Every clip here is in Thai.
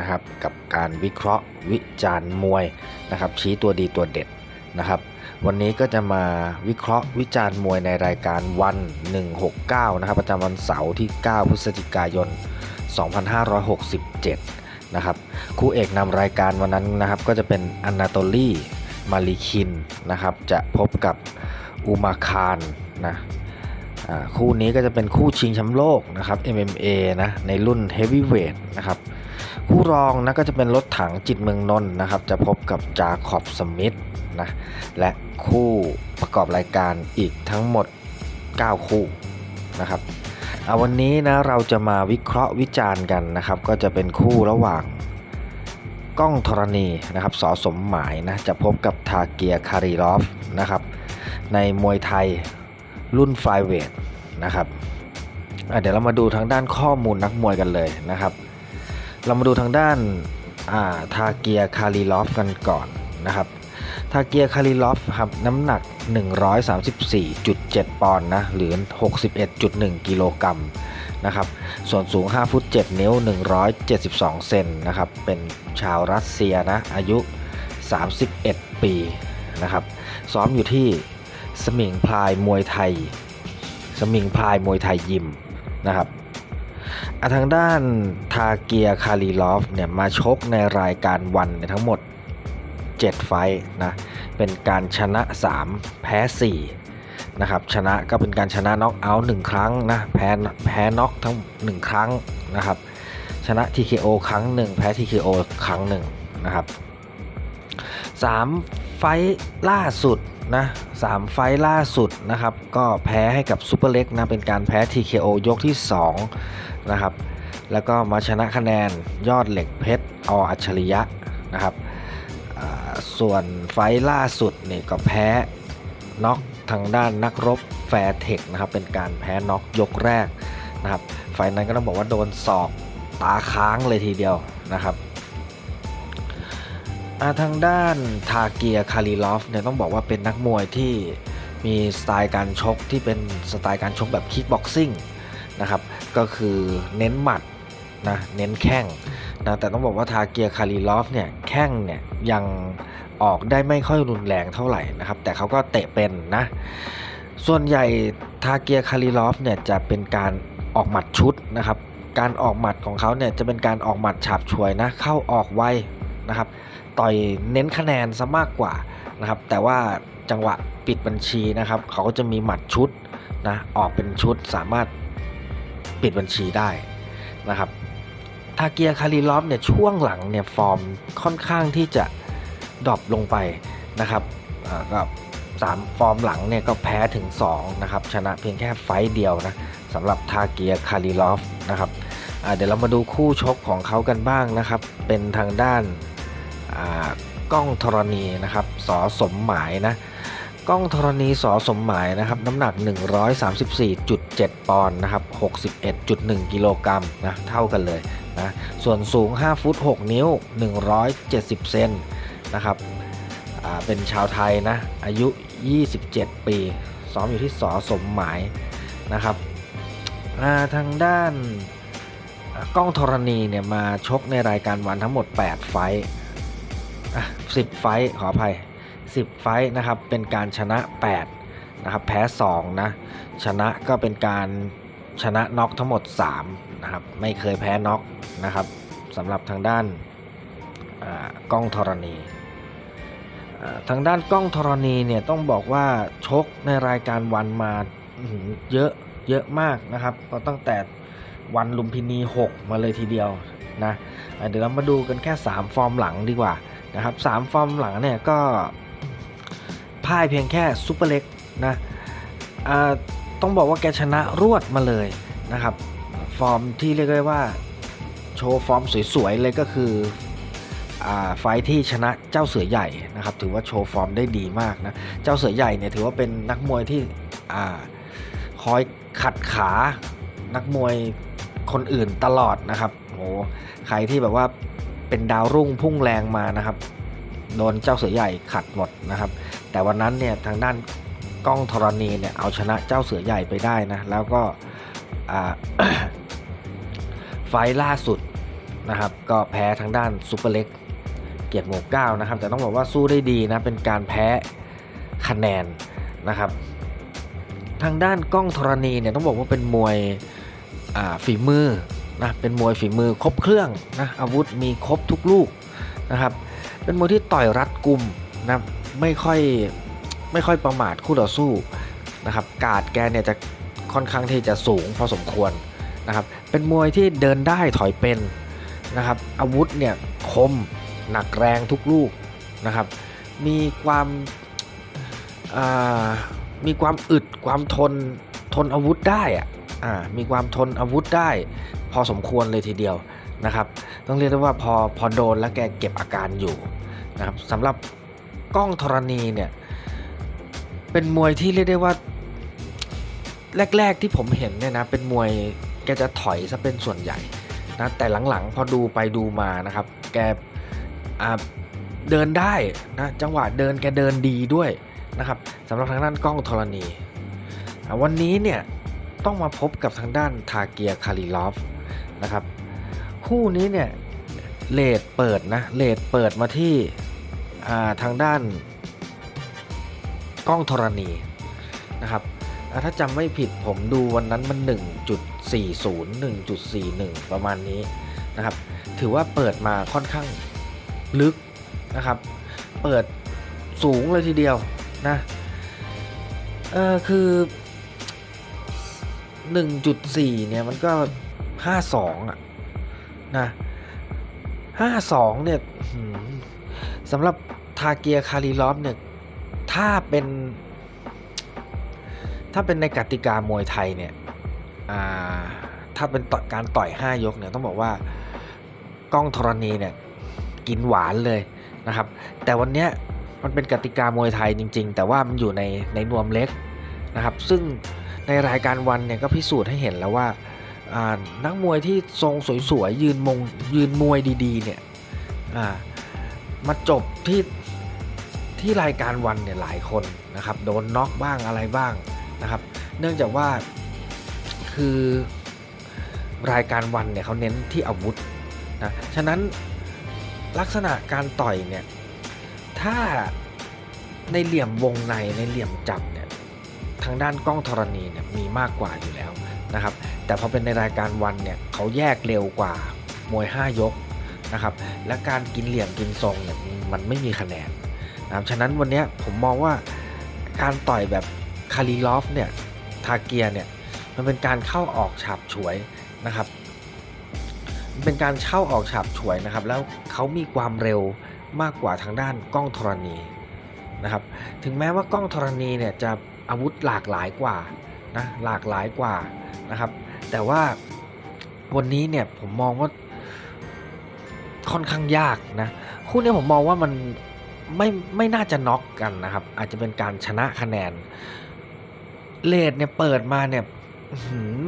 นะครับกับการวิเคราะห์วิจารณ์มวยนะครับชี้ตัวดีตัวเด็ดนะครับวันนี้ก็จะมาวิเคราะห์วิจารณ์มวยในรายการวัน 169 นะครับประจำวันเสาร์ที่ 9 พฤศจิกายน 2567 นะครับคู่เอกนำรายการวันนั้นนะครับก็จะเป็นอนาโตลีมาลิคินนะครับจะพบกับอุมาคารนะคู่นี้ก็จะเป็นคู่ชิงแชมป์โลกนะครับ MMA นะในรุ่น Heavyweight นะครับ คู่รองนะก็จะเป็นรถถังจิตเมืองนนท์นะครับ จะพบกับจาคอบสมิธนะและคู่ประกอบรายการอีกทั้งหมด 9 คู่นะครับเอาวันนี้นะเราจะมาวิเคราะห์วิจารณ์กันนะครับ ก็จะเป็นคู่ระหว่างก้องธรณีนะครับสอสมหมายนะจะพบกับทาเกียคาริลอฟนะครับในมวยไทยรุ่นไฟเวทนะครับเดี๋ยวเรามาดูทางด้านข้อมูลนักมวยกันเลยนะครับ เรามาดูทางด้านาทาเกียคาริลอฟกันก่อนนะครับทาเกียคาริลอฟครับน้ำหนัก 134.7 ปอนด์นะหรือ 61.1 กิโลกรัมนะครับส่วนสูง 5 ฟุต 7 นิ้ว 172 เซนนะครับเป็นชาวรัสเซียนะอายุ 31 ปีนะครับซ้อมอยู่ที่สมิงพลายมวยไทย สมิงพลายมวยไทยยิมนะครับ ทางด้านทาเกียคาริลอฟเนี่ยมาชกในรายการวันเนี่ยทั้งหมด 7 ไฟนะเป็นการชนะ 3 แพ้ 4 นะครับ ชนะก็เป็นการชนะน็อกเอาท์1ครั้งนะแพ้แพ้น็อกทั้ง 1 ครั้งนะครับ ชนะ TKO ครั้งหนึ่งแพ้ TKO ครั้งหนึ่งนะครับ3ไฟล่าสุด นะ3ไฟล่าสุดนะครับ ก็แพ้ให้กับซูเปอร์เล็กนะ เป็นการแพ้ TKO ยกที่ 2 นะครับ แล้วก็มาชนะคะแนนยอดเหล็กเพชรออัจฉริยะนะครับ ส่วนไฟล่าสุดเนี่ยก็แพ้น็อกทางด้านนักรบแฟร์เทคนะครับ เป็นการแพ้น็อกยกแรกนะครับ ไฟนั้นก็ต้องบอกว่าโดนศอกตาค้างเลยทีเดียวนะครับ ทางด้านทาเกียคาริลอฟเนี่ยต้องบอกว่าเป็นนักมวยที่มีสไตล์การชกที่เป็นสไตล์การชกแบบคิกบ็อกซิ่งนะครับก็คือเน้นหมัดนะเน้นแข้งนะแต่ต้องบอกว่าทาเกียคาริลอฟเนี่ยแข้งเนี่ยยังออกได้ไม่ค่อยรุนแรงเท่าไหร่นะครับแต่เขาก็เตะเป็นนะส่วนใหญ่ทาเกียคาริลอฟเนี่ยจะเป็นการออกหมัดชุดนะครับการออกหมัดของเขาเนี่ยจะเป็นการออกหมัดฉาบฉวยนะเข้าออกไว นะครับ ต่อยเน้นคะแนนซะมากกว่านะครับ แต่ว่าจังหวะปิดบัญชีนะครับ เขาก็จะมีหมัดชุดนะออกเป็นชุดสามารถปิดบัญชีได้นะครับทาเกียคาริลอฟเนี่ยช่วงหลังเนี่ยฟอร์มค่อนข้างที่จะดรอปลงไปนะครับก็สามฟอร์มหลังเนี่ยก็แพ้ถึง2นะครับชนะเพียงแค่ไฟเดียวนะสำหรับทาเกียคาริลอฟนะครับเดี๋ยวเรามาดูคู่ชกของเขากันบ้างนะครับ เป็นทางด้าน กล้องธรณีนะครับสอสมหมายนะกล้องธรณีสอสมหมายนะครับน้ำหนัก 134.7 ปอนด์นะครับ61.1 กิโลกรัมนะเท่ากันเลยนะส่วนสูง 5 ฟุต 6 นิ้ว 170 เซนนะครับเป็นชาวไทยนะอายุ 27 ปีซ้อมอยู่ที่สอสมหมายนะครับาทางด้านกล้องธรณีเนี่ยมาชกในรายการวันทั้งหมด 8 ไฟ อะ10ไฟขออภัย10ไฟนะครับเป็นการชนะ8นะครับแพ้2นะชนะก็เป็นการชนะน็อกทั้งหมด3นะครับไม่เคยแพ้น็อกนะครับสำหรับทางด้านกล้องธรณีทางด้านกล้องธรณีเนี่ยต้องบอกว่าชกในรายการวันมาเยอะเยอะมากนะครับก็ตั้งแต่วันลุมพินี 6 มาเลยทีเดียวนะะเดี๋ยวเรามาดูกันแค่ 3 ฟอร์มหลังดีกว่า นะครับสามฟอร์มหลังเนี่ยก็พ่ายเพียงแค่ซุปเปอร์เล็กนะต้องบอกว่าแกชนะรวดมาเลยนะครับ ฟอร์มที่เรียกได้ว่าโชว์ฟอร์มสวยๆเลยก็คือไฟที่ชนะเจ้าเสือใหญ่นะครับ ถือว่าโชว์ฟอร์มได้ดีมากนะเจ้าเสือใหญ่เนี่ยถือว่าเป็นนักมวยที่คอยขัดขานักมวยคนอื่นตลอดนะครับโอ้ใครที่แบบว่า เป็นดาวรุ่งพุ่งแรงมานะครับ โดนเจ้าเสือใหญ่ขัดหมดนะครับ แต่วันนั้นเนี่ยทางด้านกล้องธรณีเนี่ยเอาชนะเจ้าเสือใหญ่ไปได้นะแล้วก็ไฟล์ล่าสุดนะครับก็แพ้ทางด้านซูเปอร์เล็กเกียรติหมู่เก้านะครับ แต่ต้องบอกว่าสู้ได้ดีนะเป็นการแพ้คะแนนนะครับ ทางด้านกล้องธรณีเนี่ยต้องบอกว่าเป็นมวยฝีมือ นะเป็นมวยฝีมือครบเครื่องนะอาวุธมีครบทุกลูกนะครับเป็นมวยที่ต่อยรัดกุมนะไม่ค่อยไม่ค่อยประมาทคู่ต่อสู้นะครับการดแกเนี่ยจะค่อนข้างที่จะสูงพอสมควรนะครับเป็นมวยที่เดินได้ถอยเป็นนะครับอาวุธเนี่ยคมหนักแรงทุกลูกนะครับมีความามีความอึดความทนทนอาวุธได้อะอ่ามีความทนอาวุธได้ พอสมควรเลยทีเดียวนะครับ ต้องเรียกได้ว่าพอพอโดนแล้วแกเก็บอาการอยู่นะครับสำหรับกล้องธรณีเนี่ยเป็นมวยที่เรียกได้ว่าแรก ๆที่ผมเห็นเนี่ยนะเป็นมวยแกจะถอยซะเป็นส่วนใหญ่นะแต่หลังๆพอดูไปดูมานะครับ แกเดินได้นะจังหวะเดินแกเดินดีด้วยนะครับสำหรับทางด้านกล้องธรณี วันนี้เนี่ยต้องมาพบกับทางด้านทาเกียคาริลอฟ นะครับ คู่นี้เนี่ยเลดเปิดนะเลดเปิดมาที่าทางด้านกล้องธรณีนะครับถ้าจำไม่ผิดผมดูวันนั้นมัน 1.40 1.41 ประมาณนี้นะครับ ถือว่าเปิดมาค่อนข้างลึกนะครับ เปิดสูงเลยทีเดียวนะเออคือ 1.4 เนี่ยมันก็ 52อะนะ52เนี่ยสำหรับทาเกียคาริลอฟเนี่ยถ้าเป็น ถ้าเป็นในกติกามวยไทยเนี่ยถ้าเป็นต่อการต่อย5ยกเนี่ยต้องบอกว่ากล้องธรณีเนี่ยกินหวานเลยนะครับ แต่วันเนี้ยมันเป็นกติกามวยไทยจริง ๆ แต่ว่ามันอยู่ในในนวมเล็กนะครับ ซึ่งในรายการวันเนี่ยก็พิสูจน์ให้เห็นแล้วว่า นักมวยที่ทรงสวยๆยืนมงยืนมวยดีๆเนี่ยมาจบที่ที่รายการวันเนี่ยหลายคนนะครับโดนน็อกบ้างอะไรบ้างนะครับ เนื่องจากว่าคือรายการวันเนี่ยเขาเน้นที่อาวุธนะฉะนั้นลักษณะการต่อยเนี่ยถ้าในเหลี่ยมวงในในเหลี่ยมจับเนี่ยทางด้านกล้องธรณีเนี่ยมีมากกว่าอยู่แล้วนะครับ แต่พอเป็นในรายการวันเนี่ยเขาแยกเร็วกว่ามวย 5 ยกนะครับ และการกินเหลี่ยมกินทรงเนี่ยมันไม่มีคะแนนนะฉะนั้นวันนี้ผมมองว่าการต่อยแบบคาริลอฟเนี่ยทาเกียเนี่ยมันเป็นการเข้าออกฉาบฉวยนะครับมันเป็นการเข้าออกฉาบฉวยนะครับ แล้วเขามีความเร็วมากกว่าทางด้านกล้องธรณีนะครับ ถึงแม้ว่ากล้องธรณีเนี่ยจะอาวุธหลากหลายกว่านะหลากหลายกว่านะครับ แต่ว่าวันนี้เนี่ยผมมองว่าค่อนข้างยากนะ คู่นี้ผมมองว่ามันไม่ไม่น่าจะน็อกกันนะครับ อาจจะเป็นการชนะคะแนนเลดเนี่ยเปิดมาเนี่ย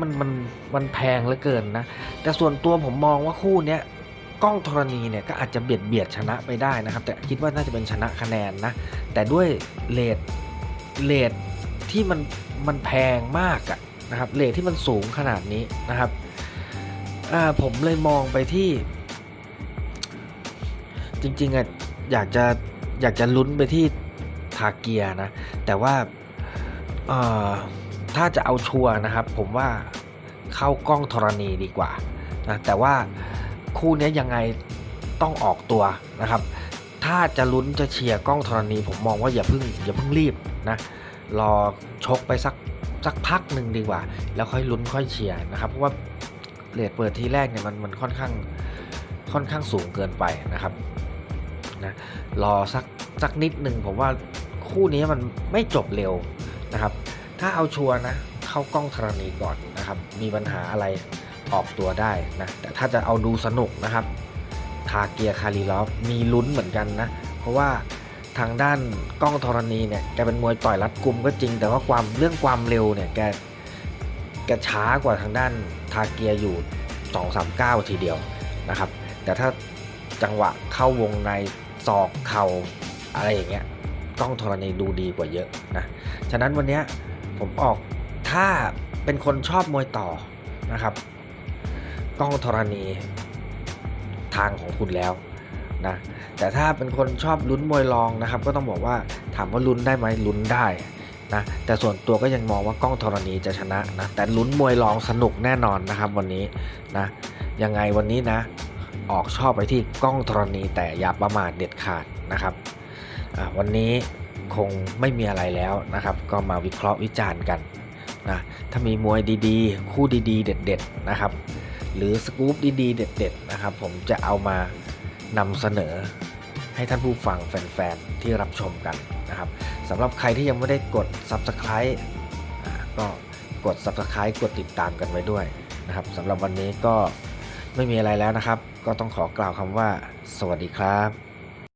มันมันมันแพงเหลือเกินนะ แต่ส่วนตัวผมมองว่าคู่เนี้ยกล้องธรณีเนี่ยก็อาจจะเบียดเบียดชนะไปได้นะครับ แต่คิดว่าน่าจะเป็นชนะคะแนนนะ แต่ด้วยเลทเลทที่มันมันแพงมากอะ นะครับเลทที่มันสูงขนาดนี้นะครับผมเลยมองไปที่ จริงๆอะอยากจะอยากจะลุ้นไปที่ทาเกียนะ แต่ว่าถ้าจะเอาชัวนะครับ ผมว่าเข้ากล้องธรณีดีกว่านะแต่ว่าคู่นี้ยยังไงต้องออกตัวนะครับ ถ้าจะลุ้นจะเชียร์กล้องธรณี ผมมองว่าอย่าเพิ่งอย่าเพิ่งรีบนะ รอชกไปสักสักพักหนึ่งดีกว่า แล้วค่อยลุ้นค่อยเชียร์นะครับ เพราะว่าเลทเปิดทีแรกเนี่ยมันมันค่อนข้างค่อนข้างสูงเกินไปนะครับนะรอสักสักนิดหนึ่งผมว่าคู่นี้มันไม่จบเร็วนะครับ ถ้าเอาชัวร์นะเข้ากล้องธรณีก่อนนะครับ มีปัญหาอะไรออกตัวได้นะแต่ถ้าจะเอาดูสนุกนะครับ ทาเกียคาริลอฟมีลุ้นเหมือนกันนะ เพราะว่า ทางด้านกล้องธรณีเนี่ยแกเป็นมวยต่อยรัดกุมก็จริง แต่ว่าความเรื่องความเร็วเนี่ยแกแกช้ากว่าทางด้านทาเกียอยู่ 2-3 9 ทีเดียวนะครับ แต่ถ้าจังหวะเข้าวงในศอกเข่าอะไรอย่างเงี้ยกล้องธรณีดูดีกว่าเยอะนะฉะนั้นวันนี้ผมออกถ้าเป็นคนชอบมวยต่อนะครับ กล้องธรณีทางของคุณแล้ว นะแต่ถ้าเป็นคนชอบลุ้นมวยรองนะครับ ก็ต้องบอกว่าถามว่าลุ้นได้ไหมลุ้นได้นะแต่ส่วนตัวก็ยังมองว่ากล้องธรณีจะชนะนะแต่ลุ้นมวยรองสนุกแน่นอนนะครับวันนี้นะยังไงวันนี้นะ ออกชอบไปที่กล้องธรณีแต่อย่าประมาทเด็ดขาดนะครับวันนี้คงไม่มีอะไรแล้วนะครับ ก็มาวิเคราะห์วิจารณ์กันนะถ้ามีมวยดีๆ คู่ดีๆ เด็ด ๆ นะครับ หรือสกู๊ปดีๆ เด็ด ๆ นะครับ ผมจะเอามา นำเสนอให้ท่านผู้ฟังแฟนๆ ที่รับชมกันนะครับสำหรับใครที่ยังไม่ได้กด Subscribe ก็กด Subscribe กดติดตามกันไว้ด้วยนะครับสำหรับวันนี้ก็ไม่มีอะไรแล้วนะครับ ก็ต้องขอกล่าวคำว่า สวัสดีครับ